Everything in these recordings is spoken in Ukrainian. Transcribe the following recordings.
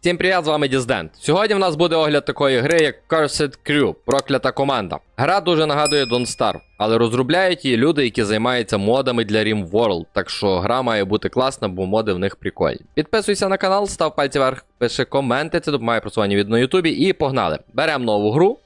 Всім привіт, з вами Діздент. Сьогодні в нас буде огляд такої гри, як Cursed Crew, проклята команда. Гра дуже нагадує Don't Starve, але розробляють її люди, які займаються модами для RimWorld, так що гра має бути класна, бо моди в них прикольні. Підписуйся на канал, став пальці вверх, пиши коменти, це допомагає просування від на Ютубі. І погнали. Беремо нову гру.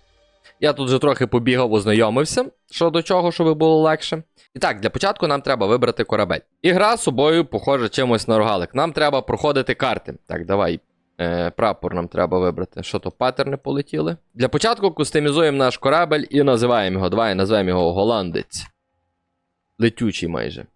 Я тут вже трохи побігав, ознайомився, що до чого, щоб було легше. І так, для початку нам треба вибрати корабель. І гра собою похожа чимось на рогалик. Нам треба проходити карти. Так, давай. Е, прапор нам треба вибрати. Що то паттерни полетіли. Для початку кустомізуємо наш корабель і називаємо його. Давай назвемо його голландець. Летючий майже.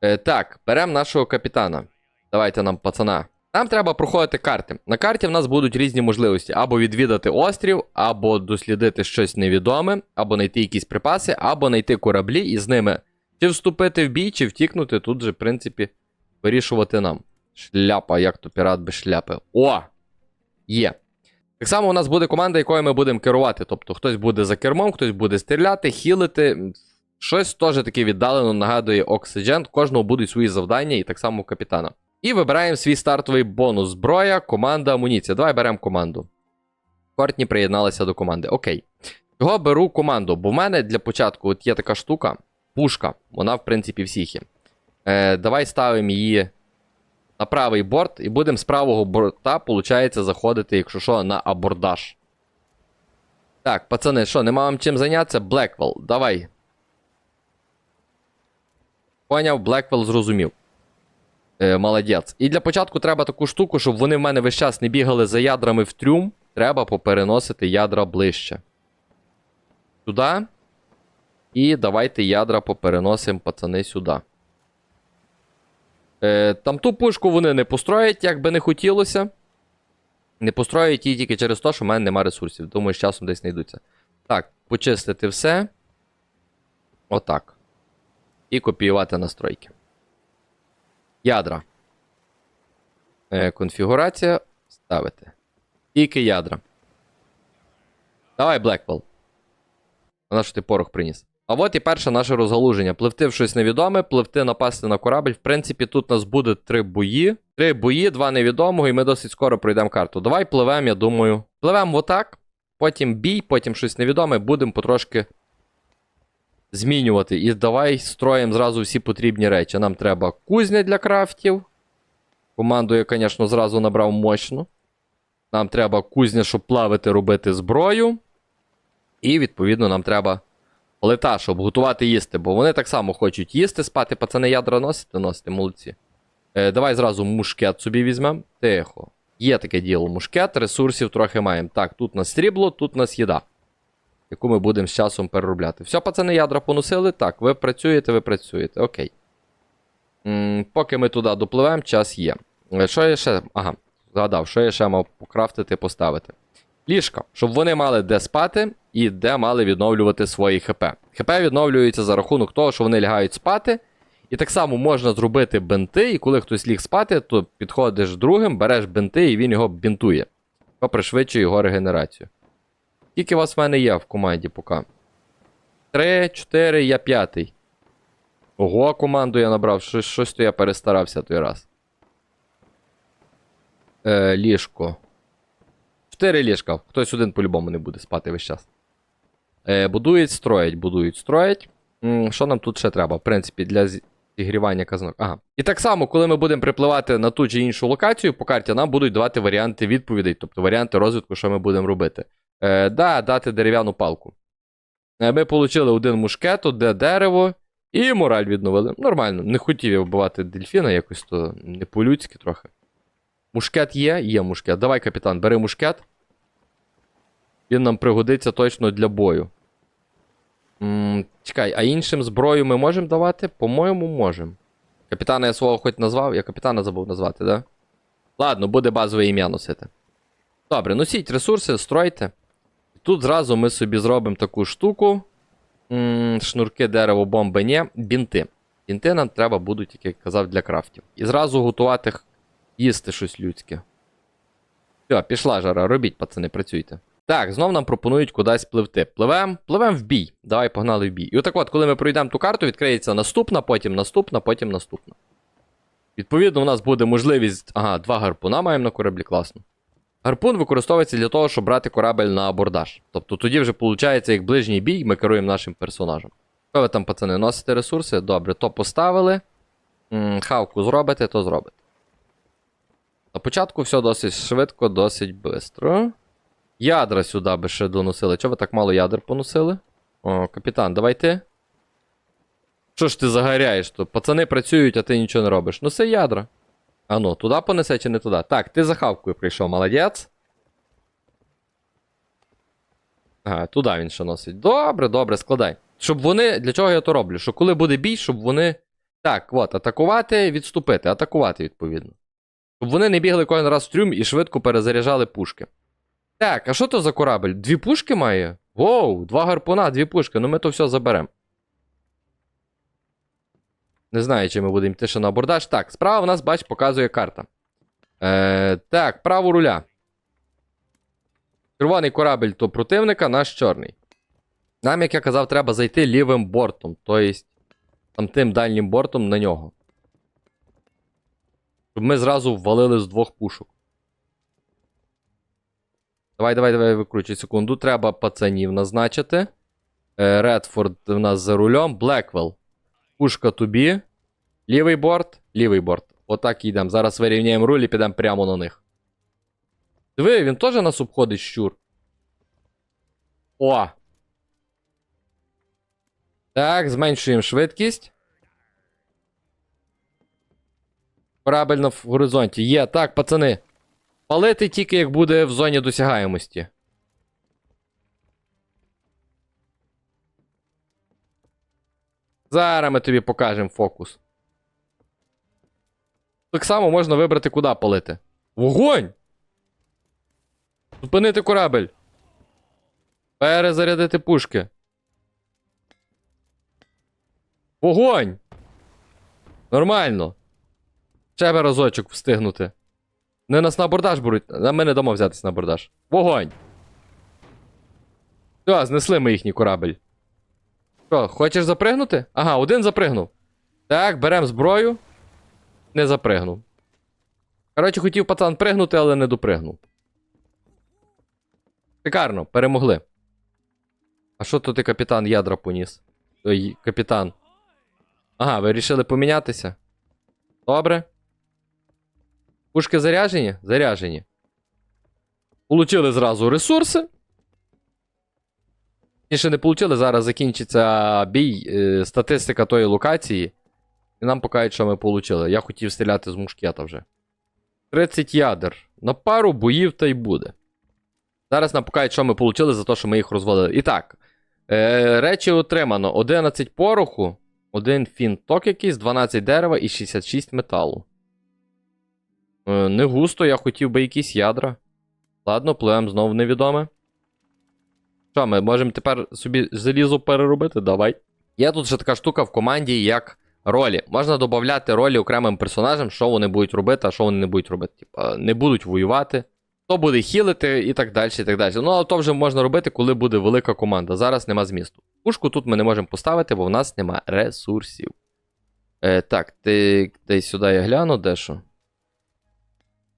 Е, так, беремо нашого капітана. Давайте нам пацана. Нам треба проходити карти. На карті в нас будуть різні можливості: або відвідати острів, або дослідити щось невідоме, або знайти якісь припаси, або знайти кораблі і з ними чи вступити в бій, чи втікнути. Тут же, в принципі, вирішувати нам. Шляпа, як то пірат без шляпи. О! Є. Так само у нас буде команда, якою ми будемо керувати. Тобто хтось буде за кермом, хтось буде стріляти, хілити. Щось теж таке віддалено нагадує Oxygen. Кожного будуть свої завдання, і так само у капітана. І вибираємо свій стартовий бонус. Зброя, команда, амуніція. Давай беремо команду. Кортні приєдналася до команди. Окей. Його беру команду, бо в мене для початку от є така штука, пушка. Вона, в принципі, всіх є. Е, давай ставимо її на правий борт, і будемо з правого борта, виходить, заходити, якщо що, на абордаж. Так, пацани, що, нема вам чим зайнятися? Блеквелл, давай. Поняв, Блеквелл зрозумів. Е, молодець. І для початку треба таку штуку, щоб вони в мене весь час не бігали за ядрами в трюм. Треба попереносити ядра ближче. Сюди. І давайте ядра попереносимо, пацани, сюди. Е, там ту пушку вони не построять, як би не хотілося. Не построять її тільки через те, що в мене немає ресурсів. Думаю, з часом десь знайдуться. Так, почистити все. Отак. І копіювати настройки. Ядра. Е, конфігурація. Ставити. Тільки ядра. Давай, Блеквелл. Вона що ти порох приніс. А от і перше наше розгалуження. Пливти в щось невідоме, пливти напасти на корабль. В принципі, тут у нас буде три бої. Три бої, два невідомого, і ми досить скоро пройдемо карту. Давай пливемо, я думаю. Пливемо отак. Потім бій, потім щось невідоме, будемо потрошки змінювати. І давай строїмо зразу всі потрібні речі. Нам треба кузня для крафтів. Команду я, звісно, зразу набрав мощну. Нам треба кузня, щоб плавити, робити зброю. І, відповідно, нам треба плита, щоб готувати їсти, бо вони так само хочуть їсти, спати, пацани ядра носити, носити, молодці. Е, давай зразу мушкет собі візьмемо. Тихо. Є таке діло. Мушкет, ресурсів трохи маємо. Так, тут нас срібло, тут нас їда. Яку ми будемо з часом переробляти. Все, пацани, ядра поносили. Так, ви працюєте, ви працюєте. Окей. м поки ми туди допливемо, час є. Е, Що я ще. Ага, згадав, що я ще мав покрафтити, поставити. Ліжка, щоб вони мали де спати і де мали відновлювати свої ХП. ХП відновлюється за рахунок того, що вони лягають спати. І так само можна зробити бинти, і коли хтось ліг спати, то підходиш другим, береш бинти, і він його бінтує. То пришвидшує його регенерацію. Скільки вас в мене є в команді поки? Три, чотири, я п'ятий. Ого, команду я набрав. Щось, щось то я перестарався той раз. Е, ліжко. Чотири ліжка. Хтось один по-любому не буде спати весь час. Е, будують, строять, будують, строять. М, що нам тут ще треба? В принципі, для зігрівання казанок. Ага. І так само, коли ми будемо припливати на ту чи іншу локацію по карті, нам будуть давати варіанти відповідей, тобто варіанти розвитку, що ми будемо робити. Е, да, дати дерев'яну палку. Е, ми отримали один мушкет, одне дерево, і мораль відновили. Нормально, не хотів я вбивати дельфіна якось, то не по-людськи трохи. Мушкет є? Є мушкет. Давай, капітан, бери мушкет. Він нам пригодиться точно для бою. м чекай, а іншим зброю ми можемо давати? По-моєму, можемо. Капітана я свого хоч назвав, я капітана забув назвати, да? Ладно, буде базове ім'я носити. Добре, носіть ресурси, стройте. Тут зразу ми собі зробимо таку штуку. м шнурки, дерево, бомби, ні. Бінти. Бінти нам треба будуть, як я казав, для крафтів. І зразу готувати їсти щось людське. Все, пішла жара, робіть, пацани, працюйте. Так, знов нам пропонують кудись пливти. Пливем, пливем в бій. Давай погнали в бій. І отак от, коли ми пройдемо ту карту, відкриється наступна, потім наступна, потім наступна. Відповідно, у нас буде можливість. Ага, два гарпуна маємо на кораблі, класно. Гарпун використовується для того, щоб брати корабель на абордаж. Тобто тоді вже виходить, як ближній бій, ми керуємо нашим персонажем. Що ви там, пацани, носите ресурси? Добре, то поставили. Хавку зробите, то зробите. На початку все досить швидко, досить швидко. Ядра сюди би ще доносили. Чого ви так мало ядер поносили? О, капітан, давай ти. Що ж ти загоряєш то? Пацани працюють, а ти нічого не робиш. Це ядра. А ну, туди понесе чи не туди? Так, ти за хавкою прийшов, молодець. Ага, туди він ще носить. Добре, добре, складай. Щоб вони. Для чого я то роблю? Що коли буде бій, щоб вони. Так, от, атакувати, відступити, атакувати, відповідно. Щоб вони не бігли кожен раз в трюм і швидко перезаряджали пушки. Так, а що то за корабель? Дві пушки має? Воу, два гарпуна, дві пушки. Ну ми то все заберемо. Не знаю, чи ми будемо йти ще на абордаж. Так, справа в нас, бач, показує карта. Е, так, право руля. Червоний корабель то противника, наш чорний. Нам, як я казав, треба зайти лівим бортом, тобто там тим дальнім бортом на нього. Щоб ми зразу ввалили з двох пушок. Давай, давай, давай, викручуй секунду. Треба пацанів назначити. Е, Редфорд в нас за рулем. Блеквелл. Пушка тобі. Лівий борт, лівий борт. Отак йдемо. Зараз вирівняємо руль і підемо прямо на них. Диви, він теж нас обходить щур. О! Так, зменшуємо швидкість. Корабель на горизонті. Є, так, пацани. Палити тільки як буде в зоні досягаємості. Зараз ми тобі покажемо фокус. Так само можна вибрати, куди палити. Вогонь! Зупинити корабель. Перезарядити пушки. Вогонь! Нормально. Ще би разочок встигнути. Не нас на абордаж беруть, а ми не дамо взятися на абордаж. Вогонь! Все, знесли ми їхній корабель. Що, хочеш запригнути? Ага, один запригнув. Так, беремо зброю. Не запригнув. Коротше, хотів пацан пригнути, але не допригнув. Шикарно, перемогли. А що то ти капітан ядра поніс? Ой, капітан. Ага, ви вирішили помінятися? Добре. Пушки заряжені? Заряжені. Получили зразу ресурси. І ще не получили, зараз закінчиться бій, е, статистика тої локації. І нам покажуть, що ми получили. Я хотів стріляти з мушкета вже. 30 ядер. На пару боїв та й буде. Зараз нам покажуть, що ми получили за те, що ми їх розвалили. І так. Е, речі отримано: 11 пороху, 1 фінток якийсь, 12 дерева і 66 металу. Е, не густо, я хотів би якісь ядра. Ладно, пливемо знову невідоме. Що, ми можемо тепер собі залізо переробити? Давай. Є тут ще така штука в команді, як ролі. Можна додати ролі окремим персонажам, що вони будуть робити, а що вони не будуть робити. Типа, не будуть воювати, хто буде хілити і так далі. і так далі. Ну, але то вже можна робити, коли буде велика команда. Зараз нема змісту. Пушку тут ми не можемо поставити, бо в нас нема ресурсів. Е, так, ти десь сюди я гляну, де що.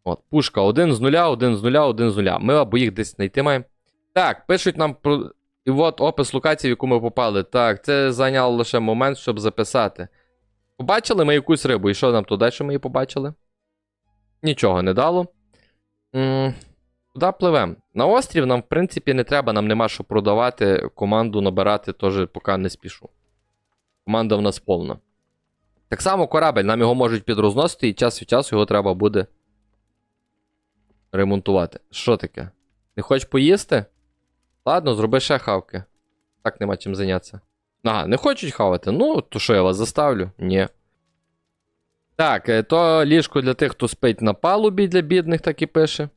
От, пушка один з нуля, один з нуля, один з нуля. Ми або їх десь знайти маємо. Так, пишуть нам про. І от опис локації, в яку ми попали. Так, це зайняло лише момент, щоб записати. Побачили ми якусь рибу, і що нам туди, що ми її побачили? Нічого не дало. Куди пливемо? На острів нам, в принципі, не треба, нам нема що продавати. Команду набирати теж поки не спішу. Команда в нас повна. Так само корабель, нам його можуть підрозносити, і час від часу його треба буде ремонтувати. Що таке? Не хочеш поїсти? Ладно, зроби ще хавки. Так нема чим зайнятися. Ага, не хочуть хавати? Ну, то що я вас заставлю? Ні. Так, е, то ліжко для тих, хто спить на палубі для бідних, так і пише.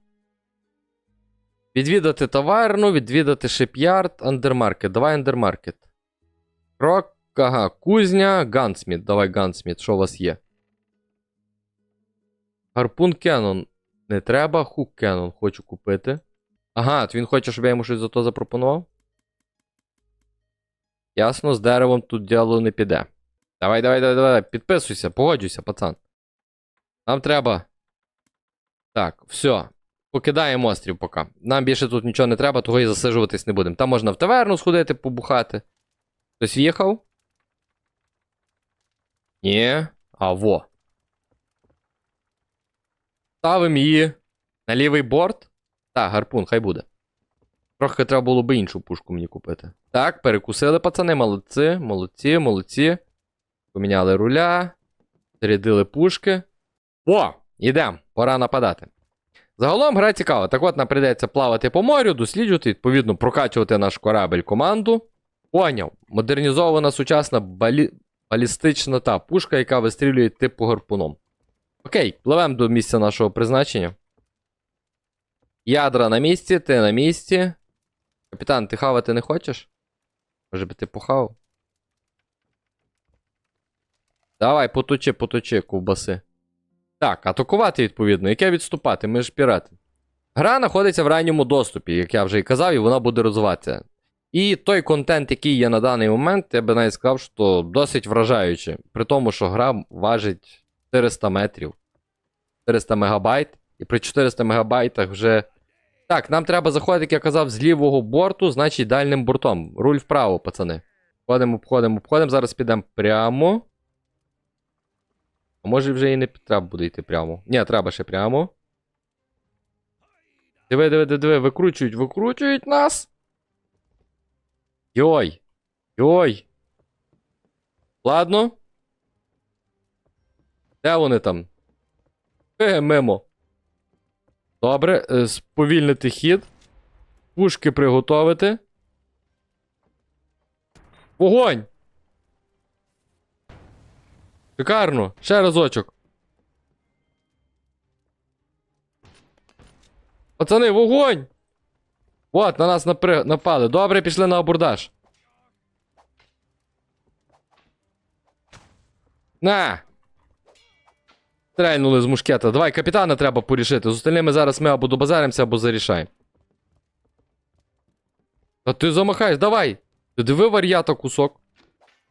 Відвідати товарну, відвідати шип'ярд, андермаркет. Давай андермаркет. Крок, ага, кузня, гансміт. Давай гансміт, що у вас є? Гарпун Кеннон. Не треба, хук Кеннон хочу купити. Ага, то він хоче, щоб я йому щось за то запропонував? Ясно, з деревом тут діло не піде. Давай, давай, давай, давай, підписуйся, погоджуйся, пацан. Нам треба. Так, все. Покидаємо острів поки. Нам більше тут нічого не треба, того і засиджуватись не будемо. Там можна в таверну сходити, побухати. Хтось їхав? Ні. А во. Ставимо її на лівий борт. Так, гарпун, хай буде. Трохи треба було би іншу пушку мені купити. Так, перекусили, пацани, молодці, молодці, молодці. Поміняли руля, зарядили пушки. О, ідемо, пора нападати. Загалом гра цікава. Так от нам прийдеться плавати по морю, досліджувати, відповідно, прокачувати наш корабель команду. Поняв. Модернізована сучасна балі... балістична та пушка, яка вистрілює типу гарпуном. Окей, пливемо до місця нашого призначення. Ядра на місці, ти на місці. Капітан, ти хавати не хочеш? Може би ти похавав? Давай, поточи, поточи, ковбаси. Так, атакувати, відповідно, яке відступати, ми ж пірати. Гра знаходиться в ранньому доступі, як я вже і казав, і вона буде розвиватися. І той контент, який є на даний момент, я би навіть сказав, що досить вражаючий. При тому, що гра важить 400 метрів. 400 мегабайт. І при 400 мегабайтах вже. Так, нам треба заходити, як я казав, з лівого борту, значить дальним бортом. Руль вправо, пацани. Обходимо, обходимо, обходимо. Зараз підемо прямо. А може вже і не треба буде йти прямо. Ні, треба ще прямо. Диви, диви, диви, викручують, викручують нас. Йой. Йой. Ладно. Де вони там? Е, мимо. Добре, е, сповільнити хід. Пушки приготовити. Вогонь! Шикарно! Ще разочок. Пацани, вогонь! От, на нас напри... напали. Добре, пішли на абордаж. На! Стрельнули з мушкета. Давай, капітана треба порішити. З остальними зараз ми або добазаримося, або зарішаємо. Та ти замахаєш, давай! Ти диви вар'ята кусок.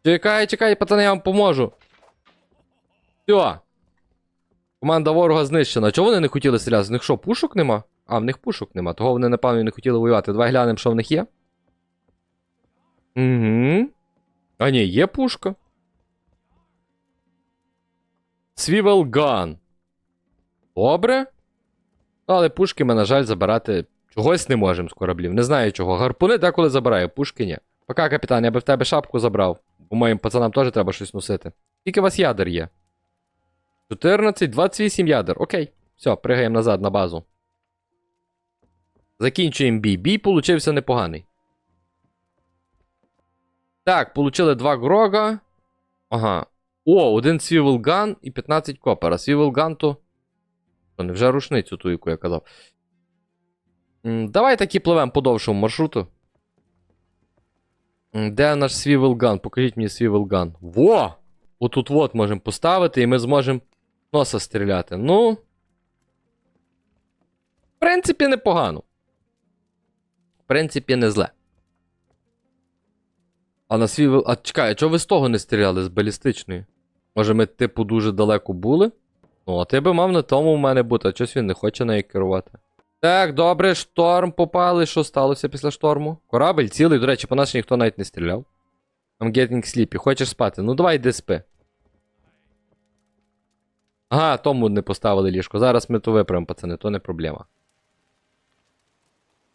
Чекай, чекай, пацани, я вам поможу. Все. Команда ворога знищена. Чого вони не хотіли стріляти? З них що, пушок нема? А, в них пушок нема. Того вони, напевно, не хотіли воювати. Давай глянемо, що в них є. Угу. А ні, є пушка. Gun. Добре. Але пушки ми, на жаль, забирати чогось не можемо з кораблів. Не знаю чого. Гарпуни деколи забираю, пушки ні. Пока, капітан, я би в тебе шапку забрав. Бо моїм пацанам теж треба щось носити. Скільки у вас ядер є? 14, 28 ядер. Окей. Все, пригаємо назад на базу. Закінчуємо бій. Бій получився непоганий. Так, получили два грога. Ага. О, один Swivel Gun і 15 копера. Swivel Gun то. Не вже рушницю ту, яку я казав. М, Давай таки пливемо по довшому маршруту. Де наш Swivel Gun? Покажіть мені Swivel Gun. Во! Отут от можемо поставити, і ми зможемо носа стріляти. Ну. В принципі, непогано. В принципі, не зле. А на свій. А чекай, а чого ви з того не стріляли з балістичної? Може, ми, типу, дуже далеко були? Ну, а ти би мав на тому в мене бути, а чогось він не хоче нею керувати. Так, добре, шторм попали. Що сталося після шторму? Корабель цілий, до речі, по нас ніхто навіть не стріляв. I'm getting sleepy. Хочеш спати? Ну давай йди спи. Ага, тому не поставили ліжко. Зараз ми то виправимо, пацани, то не проблема.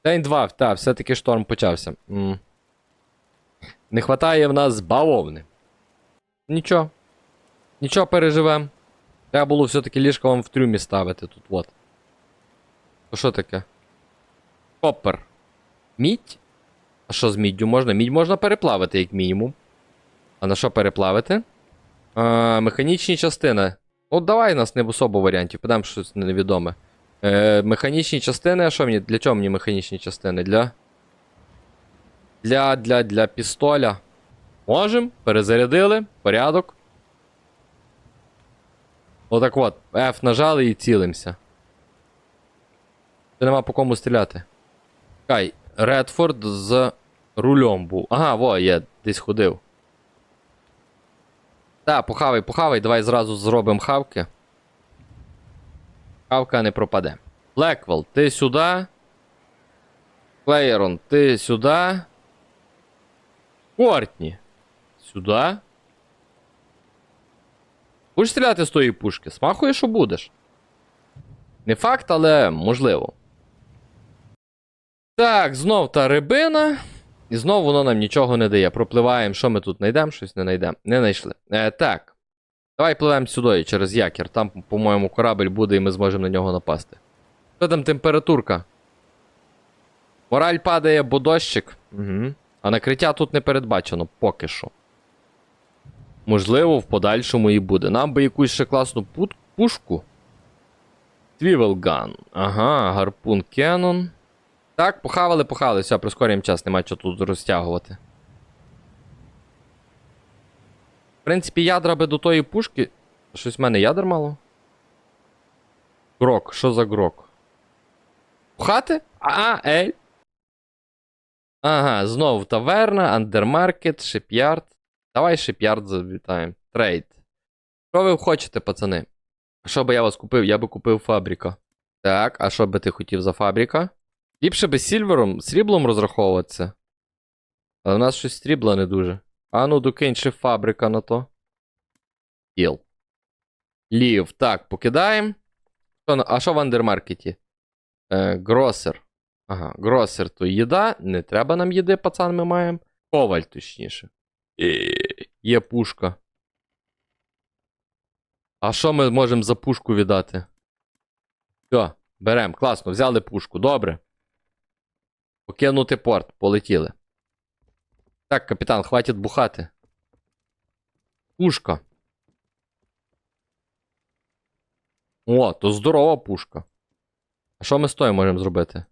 День 2, так, все-таки шторм почався. М. Не хватає в нас бавовни. Нічого. Нічого переживем. Треба було все-таки ліжко вам в трюмі ставити тут, от. То що таке? Копер. Мідь? А що з міддю можна? Мідь можна переплавити, як мінімум. А на що переплавити? А, механічні частини. Ну, давай у нас не особо варіантів, подам щось невідоме. Е, механічні частини, а що мені? Для чого мені механічні частини? Для. Для, для, для пістоля. Можем, перезарядили, порядок. Отак от. F нажали і цілимся. Це нема по кому стріляти. Кай, Редфорд з рулем був. Ага, во, я десь ходив. Так, похавай, похавай, давай зразу зробимо хавки. Кавка не пропаде. Блеквелл, ти сюди. Клеєрон, ти сюди. Кортні. Сюди. Будеш стріляти з тої пушки? Смахує, що будеш. Не факт, але можливо. Так, знов та рибина. І знов воно нам нічого не дає. Пропливаємо, що ми тут знайдемо, щось не знайдемо. Не знайшли. Е, так. Давай пливемо сюди через якір. Там, по-моєму, корабель буде, і ми зможемо на нього напасти. Що там температурка? Мораль падає, бо дощик. Угу. А накриття тут не передбачено, поки що. Можливо, в подальшому і буде. Нам би якусь ще класну пушку. Твівелган. Ага, гарпун Кеннон. Так, похавали, похавали. Все, прискорюємо час, нема що тут розтягувати. В принципі, ядра би до тої пушки. Щось в мене ядер мало? Грок, що за грок? Пхати? А, ель. Ага, знову таверна, андермаркет, шип'ярд. Давай шип'ярд завітаємо. Трейд. Що ви хочете, пацани? Що би я вас купив? Я би купив фабрика. Так, а що би ти хотів за фабрика? Ліпше би сільвером, сріблом розраховуватися. Але в нас щось срібла не дуже. А ну докинь ще фабрика на то. Кіл. Лів. Так, покидаємо. А що в андермаркеті? Е, гросер. Ага, гросер то їда. Не треба нам їди, пацан, ми маємо. Коваль, точніше. Є пушка. А що ми можемо за пушку віддати? Все, беремо. Класно, взяли пушку. Добре. Покинути порт. Полетіли. Так, капітан, хватить бухати. Пушка. О, то здорова пушка. А що ми з тою можемо зробити?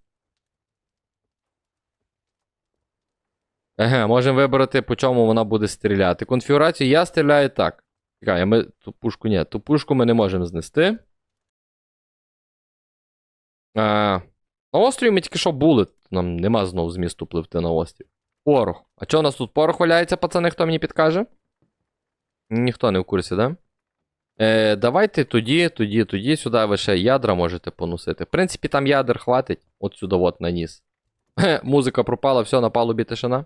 Еге, можемо вибрати, по чому вона буде стріляти. Конфігурацію я стріляю так. Чекай, ми ту пушку ні. Ту пушку ми не можемо знести. А, на острові ми тільки що були. Нам нема знову змісту пливти на острів. Порох. А чого у нас тут порох валяється, пацани, хто мені підкаже? Ніхто не в курсі, да? Е, давайте тоді, тоді, тоді сюди ви ще ядра можете поносити. В принципі, там ядер хватить. От сюди от наніс. Музика пропала, все, на палубі тишина.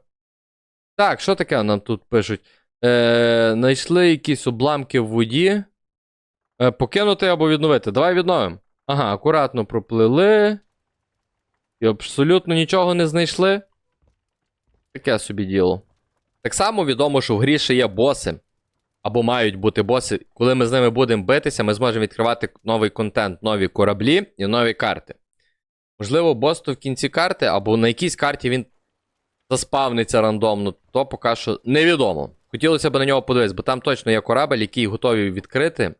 Так, що таке нам тут пишуть? Е, Найшли якісь обламки в воді. Е, покинути або відновити. Давай відновимо. Ага, акуратно проплили. І абсолютно нічого не знайшли. Таке собі діло. Так само відомо, що в грі ще є боси. Або мають бути боси. Коли ми з ними будемо битися, ми зможемо відкривати новий контент, нові кораблі і нові карти. Можливо, бос то в кінці карти, або на якійсь карті він заспавниться рандомно, то поки що невідомо. Хотілося б на нього подивитися, бо там точно є корабель, який готові відкрити.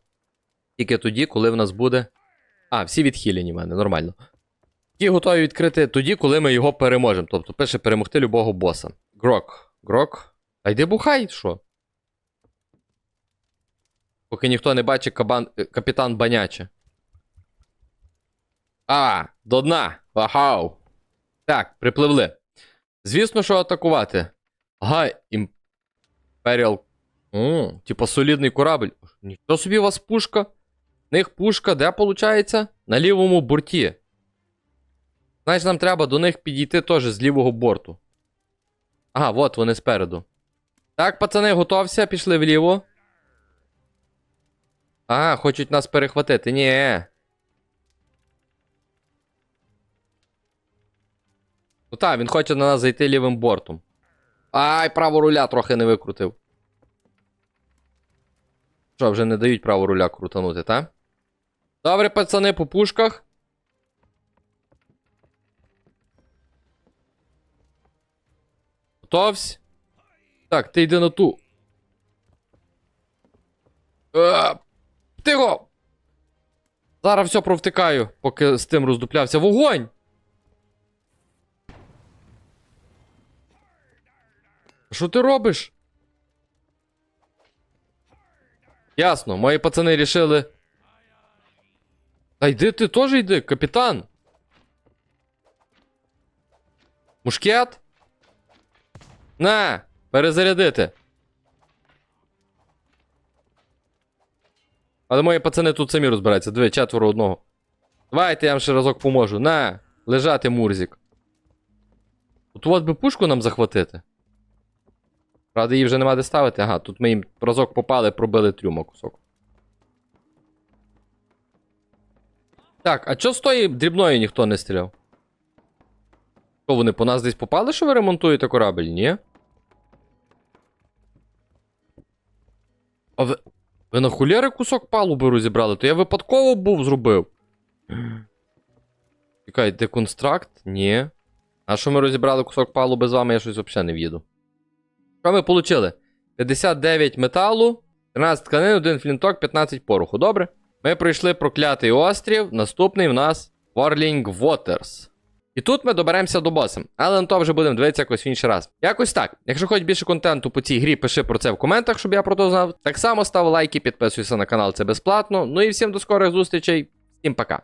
Тільки тоді, коли в нас буде. А, всі відхилені в мене, нормально. Які готові відкрити тоді, коли ми його переможемо. Тобто пише перемогти любого боса. Грок. Грок. А йди бухай, що? Поки ніхто не бачить кабан... е, капітан Баняче. А, до дна. Вахау. Так, припливли. Звісно, що атакувати. Ага, Імперіал. Типа солідний корабль. Нічого собі у вас пушка. В них пушка, де виходить? На лівому борті. Значить, нам треба до них підійти теж з лівого борту. Ага, от вони спереду. Так, пацани, готовся, пішли вліво. А, хочуть нас перехватити. Ні. Ну так, він хоче на нас зайти лівим бортом. Ай, право руля трохи не викрутив. Що, вже не дають право руля крутанути, та? Добре, пацани, по пушках. Готовсь. Так, ти йди на ту. Е, Тихо! Зараз все провтикаю, поки з тим роздуплявся. Вогонь! Що ти робиш? Ясно, мої пацани рішили. Та йди ти теж йди, капітан. Мушкет? На, перезарядити. Але мої пацани тут самі розбираються. Диви, четверо одного. Давайте я вам ще разок поможу. На, лежати Мурзік. От би пушку нам захватити. Правда, її вже нема де ставити. Ага, тут ми їм разок попали, пробили трюмо кусок. Так, а чого з тої дрібної ніхто не стріляв? Що, вони по нас десь попали, що ви ремонтуєте корабель? Ні? А ви. Ви на хулєри кусок палуби розібрали, то я випадково був зробив. Чекай, деконстракт? Ні. А що ми розібрали кусок палуби з вами, я щось взагалі не в'їду. Що ми отримали? 59 металу, 13 тканин, 1 флінток, 15 пороху. Добре? Ми пройшли проклятий острів. Наступний в нас Warling Waters. І тут ми доберемося до боса. Але на то вже будемо дивитися якось в інший раз. Якось так. Якщо хочеш більше контенту по цій грі, пиши про це в коментах, щоб я про то знав. Так само став лайки, підписуйся на канал, це безплатно. Ну і всім до скорих зустрічей. Всім пока.